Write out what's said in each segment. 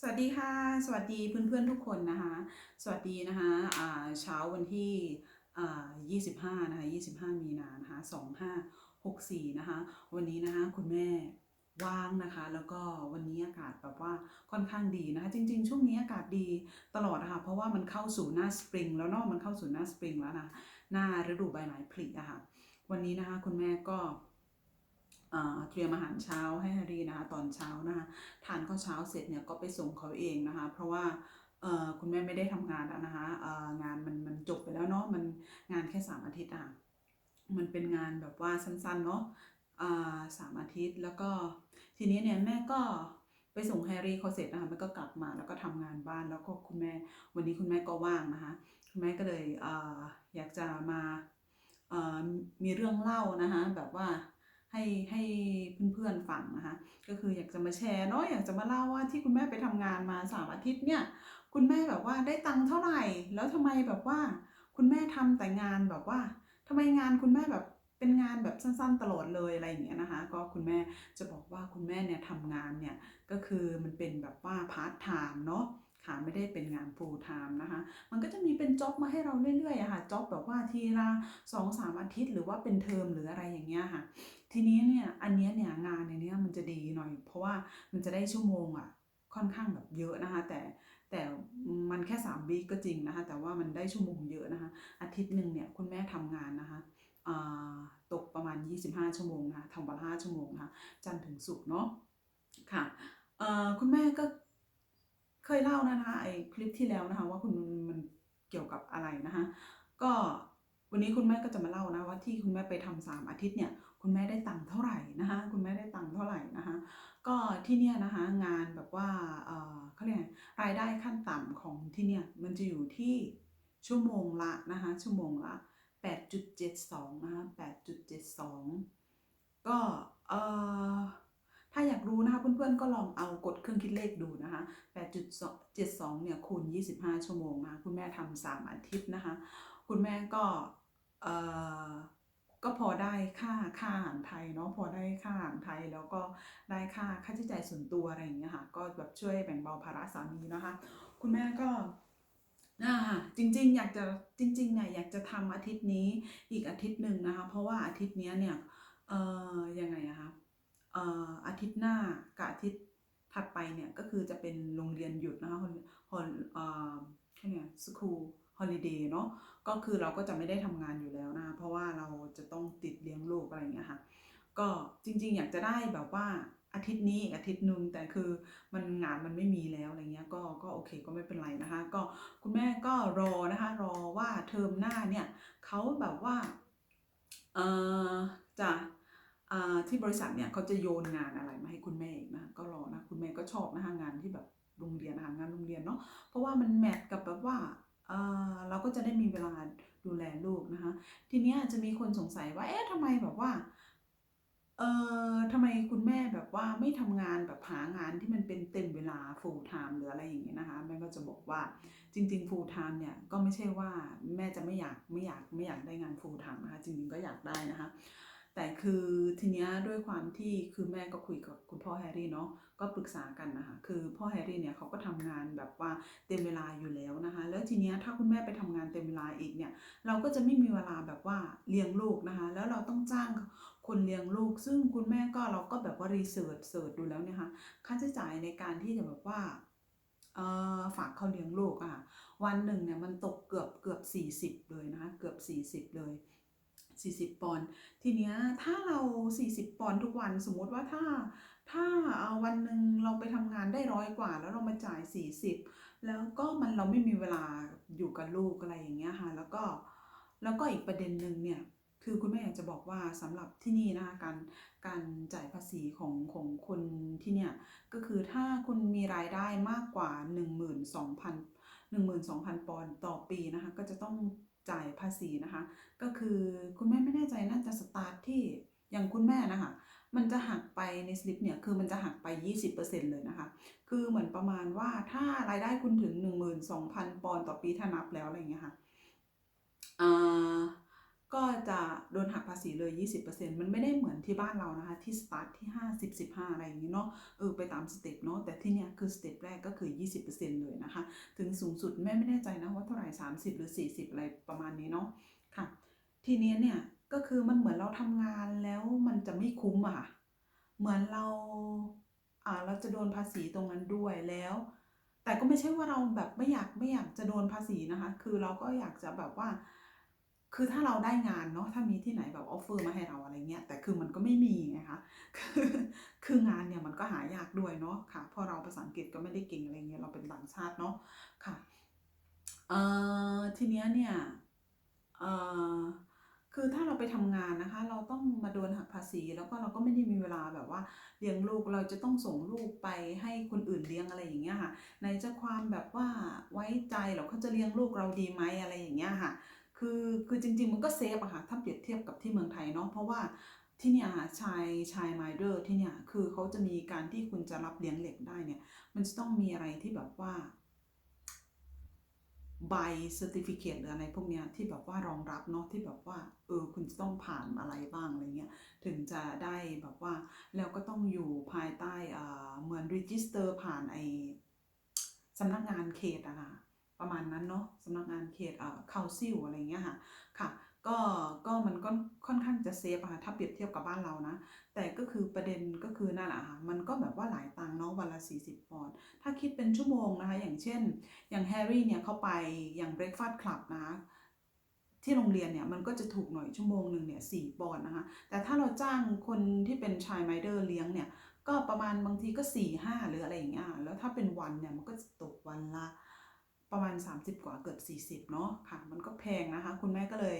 สวัสดีค่ะ สวัสดีเพื่อนๆทุกคนนะคะ สวัสดีนะคะเช้าวันที่ 25 นะคะ 25 มีนานะคะ 2564 นะคะ วันนี้นะคะคุณแม่ว่างนะคะ แล้วก็วันนี้อากาศแบบว่าค่อนข้างดีนะคะ จริง ๆ ช่วงนี้อากาศดีตลอดนะคะเพราะว่ามันเข้าสู่หน้าสปริงแล้วเนาะมันเข้าสู่หน้าสปริงแล้วนะ หน้าฤดูใบไม้ผลิอะค่ะ วันนี้นะคะคุณแม่ก็ เตรียมอาหารเช้าให้แฮร์รี่นะคะตอนเช้านะคะทานข้าวเช้าเสร็จเนี่ยก็ไปส่งเขาเองนะคะ เพราะว่าคุณแม่ไม่ได้ทำงานแล้วนะคะงานมันมันจบไปแล้วเนาะมันงานแค่สามอาทิตย์อะมันเป็นงานแบบว่าสั้นๆเนาะสามอาทิตย์แล้วก็ทีนี้เนี่ยแม่ก็ไปส่งแฮร์รี่เขาเสร็จนะคะแม่ก็กลับมาแล้วก็ทำงานบ้านแล้วก็คุณแม่วันนี้คุณแม่ก็ว่างนะคะคุณแม่ก็เลยออยากจะมามีเรื่องเล่านะคะแบบว่า ให้ให้เพื่อนๆฟังนะคะ ก็คืออยากจะมาแชร์เนาะอยากจะมาเล่าว่าที่คุณแม่ไปทำงานมาสามอาทิตย์เนี่ย คุณแม่แบบว่าได้ตังค์เท่าไหร่ แล้วทำไมแบบว่า คุณแม่ทำแต่งานแบบว่าทำไมงานคุณแม่แบบเป็นงานแบบสั้นๆตลอดเลยอะไรอย่างเงี้ยนะคะ ก็คุณแม่จะบอกว่าคุณแม่เนี่ยทำงานเนี่ยก็คือมันเป็นแบบว่าพาร์ทไทม์เนาะ ค่ะไม่ได้เป็นงาน full time นะคะ มันก็จะมีเป็นจ็อบมาให้เราเรื่อยๆอะค่ะจ็อบแบบว่าทีละสองสามอาทิตย์ หรือว่าเป็นเทอมหรืออะไรอย่างเงี้ยค่ะ ทีนี้เนี่ยอันเนี้ยเนี่ยงานในเนี้ยมันจะดีหน่อย เพราะว่ามันจะได้ชั่วโมงอะค่อนข้างแบบเยอะนะคะ แต่แต่มันแค่3วีก็จริงนะคะ แต่ว่ามันได้ชั่วโมงเยอะนะคะ อาทิตย์หนึ่งเนี่ยคุณแม่ทำงานนะคะอ่าตกประมาณ 25 ชั่วโมงนะคะทำวันละ5ชั่วโมงนะคะจันทร์ถึงศุกร์เนาะค่ะอ่อคุณแม่ก็ เคยเล่านะคะไอคลิปที่แล้วนะคะ ว่าคุณมันเกี่ยวกับอะไรนะคะ ก็วันนี้คุณแม่ก็จะมาเล่านะว่าที่คุณแม่ไปทำสามอาทิตย์เนี่ย คุณแม่ได้ตังค์เท่าไหร่นะคะคุณแม่ได้ตังค์เท่าไหร่นะคะ ก็ที่เนี่ยนะคะงานแบบว่าเออเขาเรียกรายได้ขั้นต่ำของที่เนี่ยมันจะอยู่ที่ชั่วโมงละนะคะชั่วโมงละ 8.72 นะคะ8.72 ก็เออ ถ้าอยากรู้นะคะเพื่อนๆก็ลองเอากดเครื่องคิดเลขดูนะคะ8.72เนี่ยคูณ 25 ชั่วโมงนะคุณแม่ทำสามอาทิตย์นะคะ คุณแม่ก็เอ่อก็พอได้ค่าค่าอาหารไทยเนาะพอได้ค่าอาหารไทยแล้วก็ได้ค่าค่าใช้จ่ายส่วนตัวอะไรอย่างเงี้ยค่ะก็แบบช่วยแบ่งเบาภาระสามีนะคะ คุณแม่ก็อ่าจริงๆ อยากจะจริงๆเนี่ยอยากจะทำอาทิตย์นี้อีกอาทิตย์หนึ่งนะคะ เพราะว่าอาทิตย์นี้เนี่ยเอ่อยังไงอะคะ อาทิตย์หน้ากับอาทิตย์ถัดไปเนี่ยก็คือจะเป็นโรงเรียนหยุดนะคะฮอลฮอลเอ่อแค่เนี่ยสคูลฮอลิเดย์เนาะก็คือเราก็จะไม่ได้ทำงานอยู่แล้วนะเพราะว่าเราจะต้องติดเลี้ยงลูกอะไรอย่างเงี้ยค่ะก็จริงๆ อยากจะได้แบบว่าอาทิตย์นี้อาทิตย์นึงแต่คือมันงานมันไม่มีแล้วอะไรเงี้ยก็ก็โอเคก็ไม่เป็นไรนะคะ ก็คุณแม่ก็รอนะคะรอว่าเทอมหน้าเนี่ยเขาแบบว่าเออจะ ที่บริษัทเนี่ยเขาจะโยนงานอะไรมาให้คุณแม่อีกนะก็รอนะคุณแม่ก็ชอบนะคะงานที่แบบโรงเรียนนะคะงานโรงเรียนเนาะเพราะว่ามันแมทกับแบบว่าเออเราก็จะได้มีเวลาดูแลลูกนะคะ ทีนี้จะมีคนสงสัยว่าเอ๊ะทำไมแบบว่าเอ่อทำไมคุณแม่แบบว่าไม่ทำงานแบบหางานที่มันเป็นเต็มเวลา full time หรืออะไรอย่างเงี้ยนะคะแม่ก็จะบอกว่าจริง ๆ full time เนี่ยก็ไม่ใช่ว่าแม่จะไม่อยากไม่อยากไม่อยากได้งาน full time นะคะจริงๆก็อยากได้นะคะ แต่คือทีเนี้ยด้วยความที่คือแม่ก็คุยกับคุณพ่อแฮร์รี่เนาะก็ปรึกษากันนะคะคือพ่อแฮร์รี่เนี่ยเขาก็ทำงานแบบว่าเต็มเวลาอยู่แล้วนะคะ แล้วทีเนี้ยถ้าคุณแม่ไปทำงานเต็มเวลาอีกเนี่ย เราก็จะไม่มีเวลาแบบว่าเลี้ยงลูกนะคะ แล้วเราต้องจ้างคนเลี้ยงลูก ซึ่งคุณแม่ก็เราก็แบบว่ารีเสิร์ชเสิร์ชดูแล้วเนี่ยค่ะค่าใช้จ่ายในการที่จะแบบว่าฝากเขาเลี้ยงลูกอะ่ะวันหนึ่งเนี่ยมันตกเกือบเกือบ 40 เลยนะคะเกือบ 40 เลย 40 ปอนด์ทีเนี้ยถ้าเรา 40 ปอนด์ทุกวันสมมติว่าถ้าถ้าเอาวันหนึ่งเราไปทำงานได้ร้อยกว่า แล้วเรามาจ่าย 40 แล้วก็มันเราไม่มีเวลาอยู่กับลูกอะไรอย่างเงี้ยค่ะแล้วก็แล้วก็อีกประเด็นหนึ่งเนี่ยคือคุณแม่อยากจะบอกว่าสำหรับที่นี่นะคะการการจ่ายภาษีของของคนที่เนี่ยก็คือถ้าคุณมีรายได้มากกว่า 12,000 12,000 ปอนด์ต่อปีนะคะก็จะต้อง จ่ายภาษีนะคะ ก็คือคุณแม่ไม่แน่ใจน่าจะสตาร์ทที่อย่างคุณแม่นะคะ มันจะหักไปในสลิปเนี่ยคือมันจะหักไป 20%เลยนะคะ คือเหมือนประมาณว่าถ้ารายได้คุณถึง 12,000 ปอนด์ต่อปีถ้านับแล้วอะไรอย่างเงี้ยค่ะอ่า ก็จะโดนหักภาษีเลย 20%มันไม่ได้เหมือนที่บ้านเรานะคะ ที่สตาร์ทที่ 50 15 อะไรอย่างนี้เนาะเออไปตามสเต็ปเนาะแต่ที่เนี้ยคือสเต็ปแรกก็คือ 20%เลยนะคะ ถึงสูงสุดแม่ไม่แน่ใจนะว่าเท่าไหร่ 30 หรือ 40 อะไรประมาณนี้เนาะค่ะ ทีเนี้ยเนี่ยก็คือมันเหมือนเราทำงานแล้วมันจะไม่คุ้มอะค่ะเหมือนเราอ่าเราจะโดนภาษีตรงนั้นด้วยแล้ว แต่ก็ไม่ใช่ว่าเราแบบไม่อยากไม่อยากจะโดนภาษีนะคะ คือเราก็อยากจะแบบว่า คือถ้าเราได้งานเนาะถ้ามีที่ไหนแบบออฟเฟอร์มาให้เราอะไรเงี้ยแต่คือมันก็ไม่มีไงคะคือคืองานเนี่ยมันก็หายากด้วยเนาะค่ะเพราะเราภาษาอังกฤษก็ไม่ได้เก่งอะไรเงี้ยเราเป็นต่างชาติเนาะค่ะเอ่อทีเนี้ยเนี่ยเอ่อคือถ้าเราไปทำงานนะคะ เราต้องมาโดนหักภาษีแล้วก็เราก็ไม่ได้มีเวลาแบบว่าเลี้ยงลูกเราจะต้องส่งลูกไปให้คนอื่นเลี้ยงอะไรอย่างเงี้ยค่ะในจะความแบบว่าไว้ใจเหรอเขาจะเลี้ยงลูกเราดีไหมอะไรอย่างเงี้ยค่ะ คือคือจริง ๆ มันก็เซฟอะค่ะถ้าเปรียบเทียบกับที่เมืองไทยเนาะเพราะว่าที่เนี่ยชายชายไมเดอร์ที่เนี่ยคือเขาจะมีการที่คุณจะรับเลี้ยงเหล็กได้เนี่ย มันจะต้องมีอะไรที่แบบว่าใบเซอร์ติฟิเคตหรืออะไรพวกเนี้ยที่แบบว่ารองรับเนาะที่แบบว่าเออคุณจะต้องผ่านอะไรบ้างอะไรเงี้ยถึงจะได้แบบว่าแล้วก็ต้องอยู่ภายใต้อ่าเหมือนรีจิสเตอร์ผ่านไอสำนักงานเขตอะค่ะ ประมาณนั้นเนาะสำนักงานเขตเอ่อคาซิลอะไรเงี้ยค่ะค่ะก็ก็มันก็ค่อนข้างจะเซฟอะค่ะถ้าเปรียบเทียบกับบ้านเรานะ แต่ก็คือประเด็นก็คือนั่นแหละค่ะมันก็แบบว่าหลายตังเนาะวันละ 40 ปอนด์ถ้าคิดเป็นชั่วโมงนะคะ อย่างเช่น อย่างแฮร์รี่เนี่ยเขาไปอย่าง Breakfast Club นะที่โรงเรียนเนี่ยมันก็จะถูกหน่อยชั่วโมงหนึ่งเนี่ยสี่ปอนด์นะคะ แต่ถ้าเราจ้างคนที่เป็นชายไมเดอร์เลี้ยงเนี่ยก็ประมาณบางทีก็4ี่ห้าหรืออะไรอย่างเงี้ยแล้วถ้าเป็นวันเนี่ยมันก็จะตกวันละ ประมาณ 30 กว่าเกือบ 40 เนาะค่ะ มันก็แพงนะคะ คุณแม่ก็เลย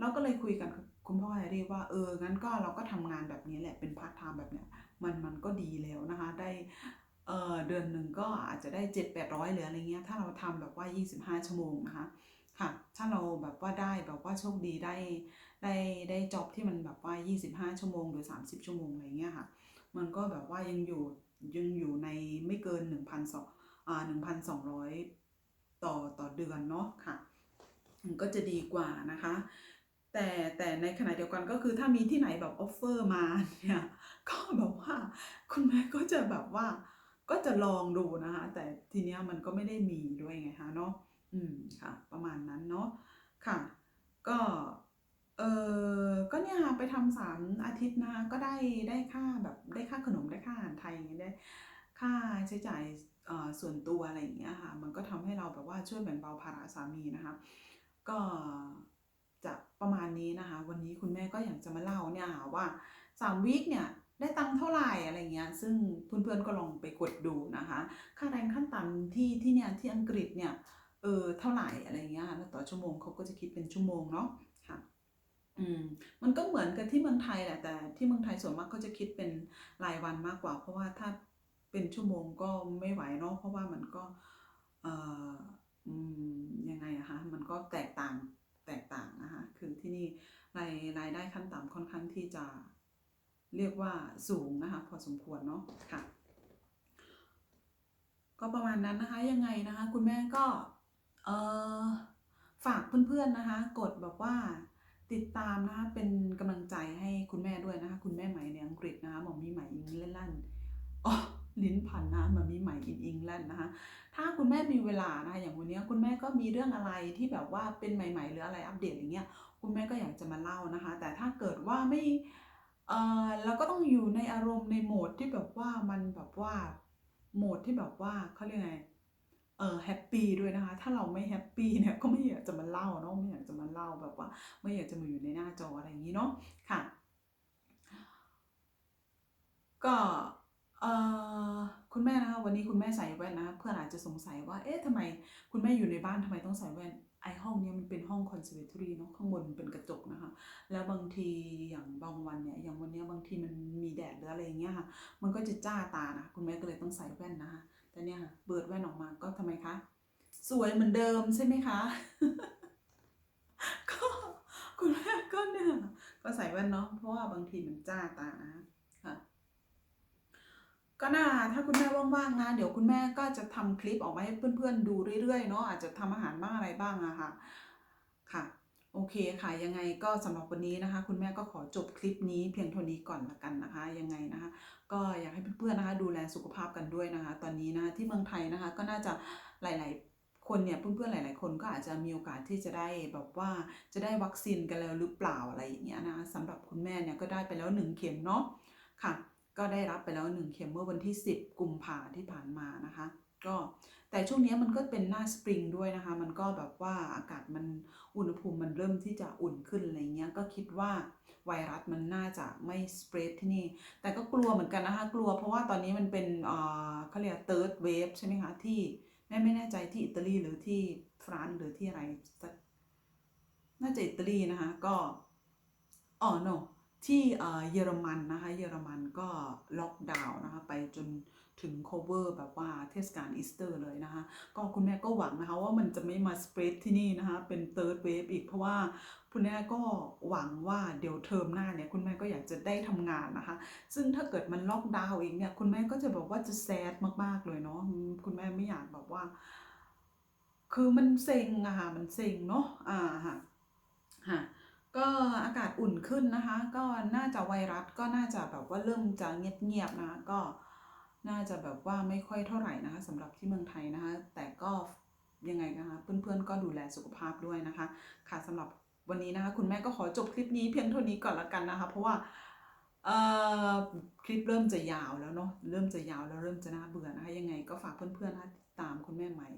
เราก็เลยคุยกันคุณพ่อแฮร์รี่ว่าเอองั้นก็เราก็ทำงานแบบนี้แหละเป็นพาร์ทไทม์แบบเนี้ยมันมันก็ดีแล้วนะคะ ได้เออเดือนหนึ่งก็อาจจะได้7 8 0 0หรืออะไรเงี้ยถ้าเราทำแบบว่า 25 ชั่วโมงนะคะค่ะ ถ้าเราแบบว่าได้แบบว่าโชคดีได้ได้ได้จ็อบที่มันแบบว่า 25 ชั่วโมงหรือ 30 ชั่วโมงอะไรเงี้ยค่ะ มันก็แบบว่ายังอยู่ยังอยู่ในไม่เกิน1,200อ่า1,200 ต่อต่อเดือนเนาะค่ะมันก็จะดีกว่านะคะ แต่แต่ในขณะเดียวกันก็คือถ้ามีที่ไหนแบบออฟเฟอร์มาเนี่ยก็แบบว่าคุณแม่ก็จะแบบว่าก็จะลองดูนะคะ แต่ทีเนี้ยมันก็ไม่ได้มีด้วยไงคะเนาะอืมค่ะ ประมาณนั้นเนาะค่ะ ก็เออก็เนี่ยค่ะไปทำสามอาทิตย์นะคะก็ได้ได้ค่าแบบได้ค่าขนมได้ค่าอาหารไทยอย่างเงี้ยได้ค่าใช้จ่ายเอ่อ ส่วนตัวอะไรอย่างเงี้ยค่ะมันก็ทำให้เราแบบว่าช่วยแบ่งเบาภาระสามีนะคะก็จะประมาณนี้นะคะ วันนี้คุณแม่ก็อยากจะมาเล่าเนี่ยค่ะว่า3วีคเนี่ยได้ตังค์เท่าไหร่อะไรเงี้ยซึ่งเพื่อนๆก็ลองไปกดดูนะคะ ค่าแรงขั้นต่ำที่ที่เนี่ยที่อังกฤษเนี่ยเออเท่าไหร่อะไรเงี้ยแล้วต่อชั่วโมงเขาก็จะคิดเป็นชั่วโมงเนาะค่ะอืมมันก็เหมือนกับที่เมืองไทยแหละแต่ที่เมืองไทยส่วนมากเขาจะคิดเป็นรายวันมากกว่า เพราะว่าถ้า เป็นชั่วโมงก็ไม่ไหวเนาะเพราะว่ามันก็เอ่อยังไงอะคะมันก็แตกต่างแตกต่างนะคะคือที่นี่รายรายได้ขั้นต่ำค่อนข้างที่จะเรียกว่าสูงนะคะพอสมควรเนาะค่ะ ก็ประมาณนั้นนะคะยังไงนะคะคุณแม่ก็เอ่อฝากเพื่อนๆนะคะ กดแบบว่าติดตามนะคะเป็นกำลังใจให้คุณแม่ด้วยนะคะ คุณแม่ใหม่ในอังกฤษนะคะหมอมีใหม่อิงแลนด์อ๋อ ลิ้นพันนะหมอมีใหม่อินอิงแลนด์นะคะ ถ้าคุณแม่มีเวลานะคะอย่างวันนี้คุณแม่ก็มีเรื่องอะไรที่แบบว่าเป็นใหม่ ๆ หรืออะไรอัปเดตอย่างเงี้ยคุณแม่ก็อยากจะมาเล่านะคะ แต่ถ้าเกิดว่าไม่เออเราก็ต้องอยู่ในอารมณ์ในโหมดที่แบบว่ามันแบบว่าโหมดที่แบบว่าเขาเรียกไงเออแฮปปี้ด้วยนะคะ ถ้าเราไม่แฮปปี้เนี่ยก็ไม่อยากจะมาเล่าเนาะไม่อยากจะมาเล่าแบบว่า ไม่อยากจะมาอยู่ในหน้าจออะไรอย่างนี้เนาะค่ะ ก็ เออคุณแม่นะคะวันนี้คุณแม่ใส่แว่นนะเพื่อนอาจจะสงสัยว่าเอ๊ะทำไมคุณแม่อยู่ในบ้านทำไมต้องใส่แว่นไอห้องนี้มันเป็นห้องคอนเสิร์ตรีเนาะข้างบนเป็นกระจกนะคะ แล้วบางทีอย่างบางวันเนี่ยอย่างวันเนี้ยบางทีมันมีแดดหรืออะไรอย่างเงี้ยค่ะ มันก็จะจ้าตานะคุณแม่ก็เลยต้องใส่แว่นนะคะแต่เนี่ยค่ะเปิดแว่นออกมาก็ทำไมคะสวยเหมือนเดิมใช่ไหมคะก็คุณแม่ก็เนี่ยก็ใส่แว่นเนาะเพราะว่าบางทีมันจ้าตานะ ก็น่าถ้าคุณแม่ว่างๆนะ เดี๋ยวคุณแม่ก็จะทำคลิปออกมาให้เพื่อนๆดูเรื่อยๆเนาะอาจจะทำอาหารบ้างอะไรบ้างอะค่ะค่ะ โอเคค่ะยังไงก็สำหรับวันนี้นะคะ คุณแม่ก็ขอจบคลิปนี้เพียงเท่านี้ก่อนละกันนะคะ ยังไงนะคะ ก็อยากให้เพื่อนๆนะคะ ดูแลสุขภาพกันด้วยนะคะ ตอนนี้นะที่เมืองไทยนะคะ ก็น่าจะหลาย ๆคนเนี่ยเพื่อนๆหลาย ๆ คนก็อาจจะมีโอกาสที่จะได้แบบว่าจะได้วัคซีนกันแล้วหรือเปล่าอะไรอย่างเงี้ยนะสำหรับคุณแม่เนี่ยก็ได้ไปแล้วหนึ่งเข็มเนาะค่ะ ก็ได้รับไปแล้วหนึ่งเข็มเมื่อวันที่ 10 กุมภาที่ผ่านมานะคะ ก็แต่ช่วงนี้มันก็เป็นหน้าสปริงด้วยนะคะ มันก็แบบว่าอากาศมันอุณหภูมิมันเริ่มที่จะอุ่นขึ้นอะไรเงี้ยก็คิดว่าไวรัสมันน่าจะไม่สเปรดที่นี่ แต่ก็กลัวเหมือนกันนะคะ กลัวเพราะว่าตอนนี้มันเป็นเออเขาเรียก third wave ใช่ไหมคะ ที่แม่ไม่แน่ใจที่อิตาลีหรือที่ฝรั่งหรือที่อะไร น่าจะอิตาลีนะคะ ก็อ๋อ no ที่เยอรมันนะคะ เยอรมันก็ล็อกดาวน์นะคะไปจนถึง cover แบบว่าเทศกาลอีสเตอร์เลยนะคะ ก็คุณแม่ก็หวังนะคะว่ามันจะไม่มาสเปรดที่นี่นะคะ เป็น third wave อีกเพราะว่าคุณแม่ก็หวังว่าเดี๋ยวเทอมหน้าเนี่ยคุณแม่ก็อยากจะได้ทำงานนะคะ ซึ่งถ้าเกิดมันล็อกดาวน์อีกเนี่ยคุณแม่ก็จะแบบว่าจะแซดมากๆเลยเนาะคุณแม่ไม่อยากแบบว่า คือมันเซ็งอะค่ะมันเซ็งเนาะอ่าค่ะค่ะก็อากาศ อุ่นขึ้นนะคะ ก็น่าจะไวรัสก็น่าจะแบบว่าเริ่มจะเงียบๆนะคะก็น่าจะแบบว่าไม่ค่อยเท่าไหร่นะคะสำหรับที่เมืองไทยนะคะ แต่ก็ยังไงนะคะเพื่อนๆก็ดูแลสุขภาพด้วยนะคะ ค่ะสำหรับวันนี้นะคะ คุณแม่ก็ขอจบคลิปนี้เพียงเท่านี้ก่อนละกันนะคะ เพราะว่า คลิปเริ่มจะยาวแล้วเนาะเริ่มจะยาวแล้วเริ่มจะน่าเบื่อนะคะยังไงก็ฝากเพื่อนๆนะติดตามคุณแม่ใหม่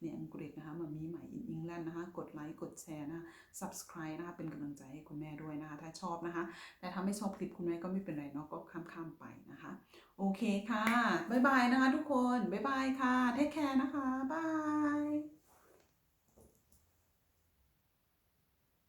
ในอังกฤษนะคะมามีใหม่อินอังกฤษนะคะกดไลค์กดแชร์นะคะ subscribe นะคะเป็นกำลังใจให้คุณแม่ด้วยนะคะ ถ้าชอบนะคะ แต่ถ้าไม่ชอบคลิปคุณแม่ก็ไม่เป็นไรเนาะก็ข้ามๆไปนะคะ โอเคค่ะ บ๊ายบายนะคะทุกคน บ๊ายบายค่ะเทคแคร์นะคะบาย